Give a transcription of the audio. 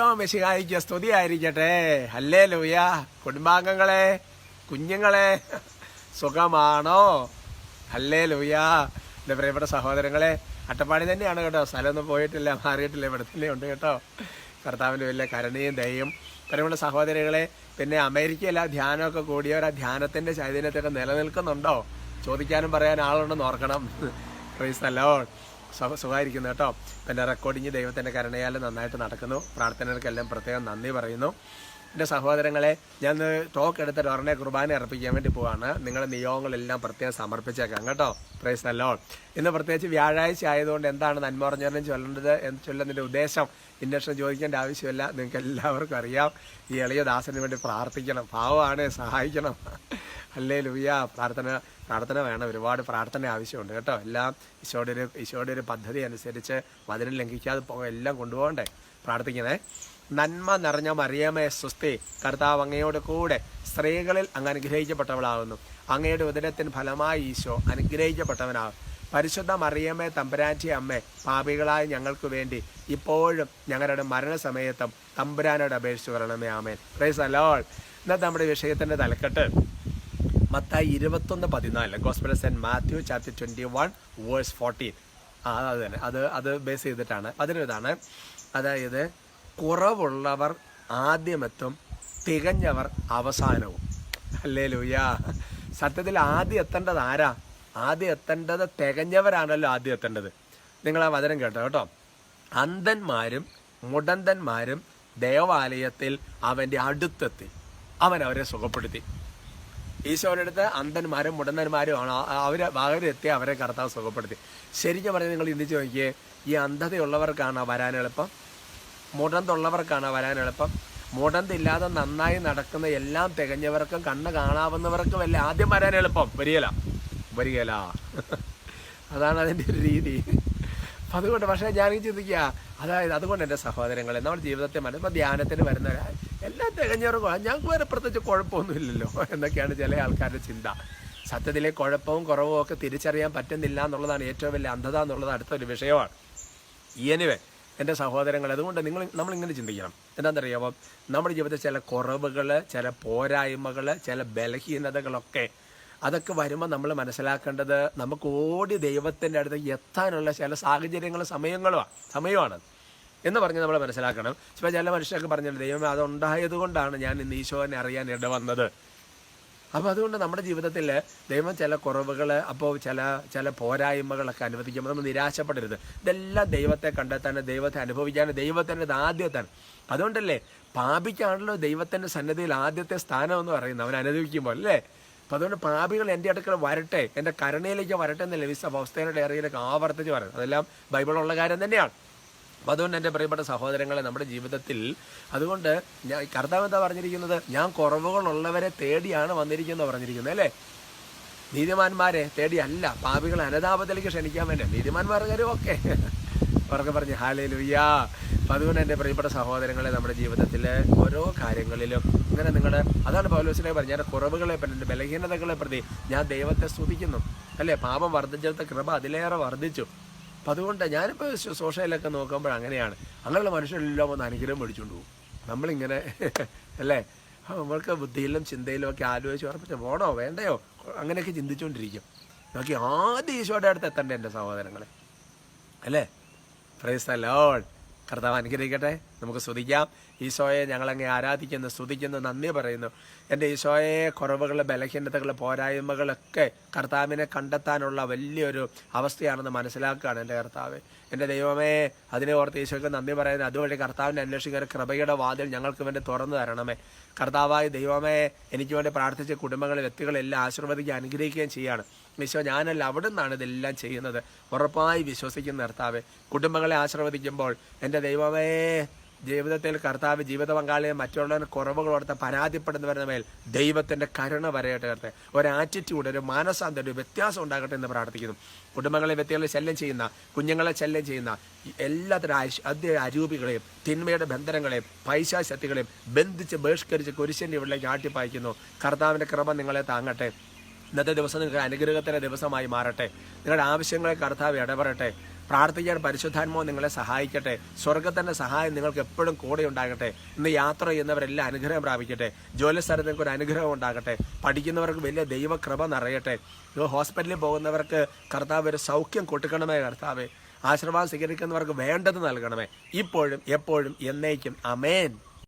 മെസ്സിഹായിക്ക് സ്തുതിയായിരിക്കട്ടെ. അല്ലേ ലൂയ കുടുംബാംഗങ്ങളെ കുഞ്ഞുങ്ങളെ സുഖമാണോ? അല്ലേ ലൂയ എന്റെ പ്രിയപ്പെട്ട സഹോദരങ്ങളെ അട്ടപ്പാടി തന്നെയാണ് കേട്ടോ. സ്ഥലമൊന്നും പോയിട്ടില്ല മാറിയിട്ടില്ല ഇവിടെ തന്നെ ഉണ്ട് കേട്ടോ. കർത്താവിന്റെ വലിയ കരുണയും ദയയും. പ്രിയപ്പെട്ട സഹോദരങ്ങളെ പിന്നെ അമേരിക്കയിലെ ധ്യാനമൊക്കെ കൂടിയവർ ആ ധ്യാനത്തിന്റെ ചൈതന്യത്തൊക്കെ നിലനിൽക്കുന്നുണ്ടോ? ചോദിക്കാനും പറയാൻ ആളുണ്ടെന്ന് ഓർക്കണം. ക്രൈസ്തല്ലോ സുഖമായിരിക്കുന്നു കേട്ടോ. പിന്നെ റെക്കോർഡിങ് ദൈവത്തിന്റെ കരുണയാൽ നന്നായിട്ട് നടക്കുന്നു. പ്രാർത്ഥനകൾക്കെല്ലാം പ്രത്യേകം നന്ദി പറയുന്നു. എന്റെ സഹോദരങ്ങളെ ഞാൻ ടോക്ക് എടുത്തിട്ട് ഒരെണ്ണെ കുർബാന അർപ്പിക്കാൻ വേണ്ടി പോവാണ്. നിങ്ങളുടെ നിയോഗങ്ങളെല്ലാം പ്രത്യേകം സമർപ്പിച്ചേക്കാം കേട്ടോ. പ്രൈസ് നല്ലോ ഇന്ന് പ്രത്യേകിച്ച് വ്യാഴാഴ്ച ആയതുകൊണ്ട് എന്താണ് നന്മ പറഞ്ഞാലും ചൊല്ലേണ്ടത് എന്ന് ചൊല്ലുന്നതിന്റെ ഉദ്ദേശം ഇൻഡക്ഷൻ ചോദിക്കേണ്ട ആവശ്യമില്ല. നിങ്ങൾക്ക് എല്ലാവർക്കും അറിയാം. ഈ എളിയ ദാസന് വേണ്ടി പ്രാർത്ഥിക്കണം. പാവമാണ് സഹായിക്കണം. അല്ലേ ലുയ്യ പ്രാർത്ഥന പ്രാർത്ഥന വേണം. ഒരുപാട് പ്രാർത്ഥന ആവശ്യമുണ്ട് കേട്ടോ. എല്ലാം ഈശോയുടെ ഒരു ഈശോയുടെ ഒരു പദ്ധതി അനുസരിച്ച് വചനം ലംഘിക്കാതെ എല്ലാം കൊണ്ടുപോകണ്ടേ? പ്രാർത്ഥിക്കണേ. നന്മ നിറഞ്ഞ മറിയമേ സ്വസ്തി. കർത്താവ് അങ്ങയോട് കൂടെ സ്ത്രീകളിൽ അങ്ങ് അനുഗ്രഹിക്കപ്പെട്ടവളാകുന്നു അങ്ങയുടെ ഉദരത്തിന് ഫലമായി ഈശോ അനുഗ്രഹിക്കപ്പെട്ടവനാകും പരിശുദ്ധ മറിയമ്മേ തമ്പുരാറ്റി അമ്മേ പാപികളായ ഞങ്ങൾക്ക് വേണ്ടി ഇപ്പോഴും ഞങ്ങളുടെ മരണസമയത്തും തമ്പുരാനോട് അപേക്ഷിച്ചു വരണമേ. ആമേൻ. പ്രൈസ് അലോൾ ഇന്നത്തെ നമ്മുടെ വിഷയത്തിന്റെ തലക്കെട്ട്. മത്തായി ഇരുപത്തൊന്ന് പതിനാല്. Gospel saint Matthew chapter twenty one verse fourteen ആ അത് തന്നെ. അത് അത് ബേസ് ചെയ്തിട്ടാണ്. അതിനൊരിതാണ് അതായത് കുറവുള്ളവർ ആദ്യമെത്തും തികഞ്ഞവർ അവസാനവും. അല്ലേ ലൂയ സത്യത്തിൽ ആദ്യം എത്തേണ്ടത് ആരാ? ആദ്യം എത്തേണ്ടത് തികഞ്ഞവരാണല്ലോ ആദ്യം എത്തേണ്ടത്. നിങ്ങൾ ആ വചനം കേട്ടോ കേട്ടോ. അന്ധന്മാരും മുടന്തന്മാരും ദേവാലയത്തിൽ അവന്റെ അടുത്തെത്തി. അവൻ അവരെ സുഖപ്പെടുത്തി. ഈശോയുടെ അടുത്ത് അന്ധന്മാരും മുടന്തന്മാരും ആണ്. അവർ അവരെത്തി അവരെ കർത്താവ് സുഖപ്പെടുത്തി. ശരിക്കും പറഞ്ഞാൽ നിങ്ങൾ ചിന്തിച്ച് നോക്കിയേ ഈ അന്ധതയുള്ളവർക്കാണ് വരാൻ എളുപ്പം. മുടന്തുള്ളവർക്കാണ് വരാൻ എളുപ്പം. മുടന്തില്ലാതെ നന്നായി നടക്കുന്ന എല്ലാം തികഞ്ഞവർക്കും കണ്ണ് കാണാവുന്നവർക്കും എല്ലാം ആദ്യം വരാൻ എളുപ്പം. വരികല വരികല അതാണ് അതിന്റെ ഒരു രീതി. അതുകൊണ്ട് പക്ഷേ ഞാൻ ചിന്തിക്കുക അതായത് അതുകൊണ്ട് എന്റെ സഹോദരങ്ങളെ നമ്മുടെ ജീവിതത്തെ മനസ്സിലാക്കി ധ്യാനത്തിന് വരുന്നവരാ എല്ലാം തികഞ്ഞവർക്കും ഞങ്ങൾക്ക് വരെ പ്രത്യേകിച്ച് കുഴപ്പമൊന്നുമില്ലല്ലോ. എന്നൊക്കെയാണ് ചില ആൾക്കാരുടെ ചിന്ത. സത്യത്തിലെ കുഴപ്പവും കുറവും ഒക്കെ തിരിച്ചറിയാൻ പറ്റുന്നില്ല എന്നുള്ളതാണ് ഏറ്റവും വലിയ അന്ധത എന്നുള്ളത് അടുത്തൊരു വിഷയമാണ്. എനിവേ എന്റെ സഹോദരങ്ങൾ അതുകൊണ്ട് നിങ്ങൾ നമ്മളിങ്ങനെ ചിന്തിക്കണം. എന്താണെന്നറിയാമോ നമ്മുടെ ജീവിതത്തിൽ ചില കുറവുകൾ ചില പോരായ്മകൾ ചില ബലഹീനതകളൊക്കെ അതൊക്കെ വരുമ്പോൾ നമ്മൾ മനസ്സിലാക്കേണ്ടത് നമുക്ക് ഓടി ദൈവത്തിന്റെ അടുത്ത് എത്താനുള്ള ചില സാഹചര്യങ്ങളും സമയങ്ങളുമാണ് സമയമാണ്. എന്ന് പറഞ്ഞ് നമ്മൾ മനസ്സിലാക്കണം. ഇപ്പോൾ ചില മനുഷ്യർക്ക് പറഞ്ഞിട്ടുണ്ട് ദൈവം അതുണ്ടായത് കൊണ്ടാണ് ഞാൻ ഇന്ന് ഈശോനെ അറിയാൻ ഇടവന്നത് അപ്പോൾ അതുകൊണ്ട് നമ്മുടെ ജീവിതത്തിൽ ദൈവം ചില കുറവുകൾ അപ്പോൾ ചില ചില പോരായ്മകളൊക്കെ അനുവദിക്കുമ്പോൾ നമ്മൾ നിരാശപ്പെടരുത്. ഇതെല്ലാം ദൈവത്തെ കണ്ടെത്താൻ ദൈവത്തെ അനുഭവിക്കാൻ ദൈവത്തിന്റെ ആദ്യത്താണ് അതുകൊണ്ടല്ലേ പാപിക്കാണല്ലോ ദൈവത്തിന്റെ സന്നദ്ധിയിൽ ആദ്യത്തെ സ്ഥാനം എന്ന് പറയുന്നത്. അവൻ അനുഭവിക്കുമ്പോൾ അല്ലേ? അപ്പം അതുകൊണ്ട് പാപികൾ എന്റെ അടുക്കൽ വരട്ടെ എന്റെ കരുണയിലേക്ക് വരട്ടെ എന്നല്ലേ വിശ്വ അവസ്ഥയുടെ ഏറിയിലേക്ക് ആവർത്തിച്ച് പറയുന്നത്. അതെല്ലാം ബൈബിളുള്ള കാര്യം തന്നെയാണ്. അപ്പം അതുകൊണ്ട് എന്റെ പ്രിയപ്പെട്ട സഹോദരങ്ങളെ നമ്മുടെ ജീവിതത്തിൽ അതുകൊണ്ട് ഞാൻ കർത്താവ് എന്താ പറഞ്ഞിരിക്കുന്നത്? ഞാൻ കുറവുകളുള്ളവരെ തേടിയാണ് വന്നിരിക്കുന്നത് പറഞ്ഞിരിക്കുന്നത് അല്ലേ? നീതിമാന്മാരെ തേടിയല്ല പാപികളെ അനതാപത്തിലേക്ക് ക്ഷണിക്കാൻ വേണ്ടി. നീതിമാന്മാർക്കാരും ഓക്കെ അവർക്ക് പറഞ്ഞു ഹാലേ ലുയ്യാ അപ്പം അതുകൊണ്ട് എന്റെ പ്രിയപ്പെട്ട സഹോദരങ്ങളെ നമ്മുടെ ജീവിതത്തിൽ ഓരോ കാര്യങ്ങളിലും ഇങ്ങനെ നിങ്ങളുടെ അതാണ് പൗലോസിനെ പറഞ്ഞ് ഞാൻ കുറവുകളെ പറ്റി എന്റെ ബലഹീനതകളെ പ്രതി ഞാൻ ദൈവത്തെ സ്തുതിക്കുന്നു. അല്ലേ? പാപം വർദ്ധിച്ചെടുത്ത കൃപ അതിലേറെ വർദ്ധിച്ചു. അപ്പം അതുകൊണ്ട് ഞാനിപ്പോൾ സോഷ്യലൊക്കെ നോക്കുമ്പോൾ അങ്ങനെയാണ്. അങ്ങനെയുള്ള മനുഷ്യരെല്ലാം ഒന്ന് അനുഗ്രഹം മേടിച്ചുകൊണ്ട് പോകും. നമ്മളിങ്ങനെ അല്ലേ? നമ്മൾക്ക് ബുദ്ധിയിലും ചിന്തയിലും ഒക്കെ ആലോചിച്ച് ഉറപ്പിച്ച് പോണോ വേണ്ടയോ? അങ്ങനെയൊക്കെ ചിന്തിച്ചുകൊണ്ടിരിക്കും നോക്കി ആദ്യം ഈശോയുടെ അടുത്ത് എത്തണ്ടേ എന്റെ സഹോദരങ്ങളെ? അല്ലേ? പ്രൈസ് ലോഡ് കർത്താവ് അനുഗ്രഹിക്കട്ടെ. നമുക്ക് സ്തുതിക്കാം. ഈശോയെ ഞങ്ങളങ്ങെ ആരാധിക്കുന്നു സ്തുതിക്കുന്നു നന്ദി പറയുന്നു. എന്റെ ഈശോയെ കുറവുകൾ ബലഹീനതകൾ പോരായ്മകളൊക്കെ കർത്താവിനെ കണ്ടെത്താനുള്ള വലിയൊരു അവസ്ഥയാണെന്ന് മനസ്സിലാക്കുകയാണ് എന്റെ കർത്താവ്. എന്റെ ദൈവമേ അതിനെ ഓർത്ത് ഈശോയ്ക്ക് നന്ദി പറയുന്നു. അതുവഴി കർത്താവിനെ അന്വേഷിക്കുന്ന കൃപയുടെ വാതിൽ ഞങ്ങൾക്ക് വേണ്ടി തുറന്നു തരണമേ. കർത്താവായി ദൈവമേ എനിക്ക് വേണ്ടി പ്രാർത്ഥിച്ച കുടുംബങ്ങളെ വ്യക്തികളെല്ലാം ആശീർവദിക്കുകയും അനുഗ്രഹിക്കുകയും ചെയ്യാണ്. ഈശോ ഞാനല്ല അവിടെ നിന്നാണ് ഇതെല്ലാം ചെയ്യുന്നത്. ഉറപ്പായി വിശ്വസിക്കുന്ന കർത്താവ് കുടുംബങ്ങളെ ആശീർവദിക്കുമ്പോൾ എന്റെ ദൈവമേ ജീവിതത്തിൽ കർത്താവ് ജീവിത പങ്കാളിയെ മറ്റുള്ളവരുടെ കുറവുകൾ ഓർത്ത് പരാതിപ്പെടുന്നവരുടെ മേൽ ദൈവത്തിന്റെ കരുണ വരയട്ടെ കർത്തെ ഒരു ആറ്റിറ്റ്യൂഡ് ഒരു മാനസാന്തരം ഒരു വ്യത്യാസം ഉണ്ടാകട്ടെ എന്ന് പ്രാർത്ഥിക്കുന്നു. കുടുംബങ്ങളെ വ്യക്തികളെ ശല്യം ചെയ്യുന്ന കുഞ്ഞുങ്ങളെ ശല്യം ചെയ്യുന്ന എല്ലാത്തരം അദ്യ അരൂപികളെയും തിന്മയുടെ ബന്ധനങ്ങളെയും പൈശാശക്തികളെയും ബന്ധിച്ച് ബഹിഷ്കരിച്ച് കുരിശന്റെ ഇവിടേക്ക് ആട്ടിപ്പായിക്കുന്നു. കർത്താവിന്റെ ക്രമം നിങ്ങളെ താങ്ങട്ടെ. ഇന്നത്തെ ദിവസം നിങ്ങൾക്ക് അനുഗ്രഹത്തിന്റെ ദിവസമായി മാറട്ടെ. നിങ്ങളുടെ ആവശ്യങ്ങളെ കർത്താവ് ഇടപെടട്ടെ. പ്രാർത്ഥിക്കാൻ പരിശുദ്ധാത്മാവ് നിങ്ങളെ സഹായിക്കട്ടെ. സ്വർഗത്തിന്റെ സഹായം നിങ്ങൾക്ക് എപ്പോഴും കൂടെ ഉണ്ടാകട്ടെ. ഇന്ന് യാത്ര ചെയ്യുന്നവരെല്ലാം അനുഗ്രഹം പ്രാപിക്കട്ടെ. ജോലി സ്ഥലത്ത് നിങ്ങൾക്ക് ഒരു അനുഗ്രഹം ഉണ്ടാകട്ടെ. പഠിക്കുന്നവർക്ക് വലിയ ദൈവകൃപ നിറയട്ടെ. ഹോസ്പിറ്റലിൽ പോകുന്നവർക്ക് കർത്താവ് ഒരു സൗഖ്യം കൊടുക്കണമേ കർത്താവ്. ആശീർവാദം സ്വീകരിക്കുന്നവർക്ക് വേണ്ടത് നൽകണമേ. ഇപ്പോഴും എപ്പോഴും എന്നേക്കും. അമേൻ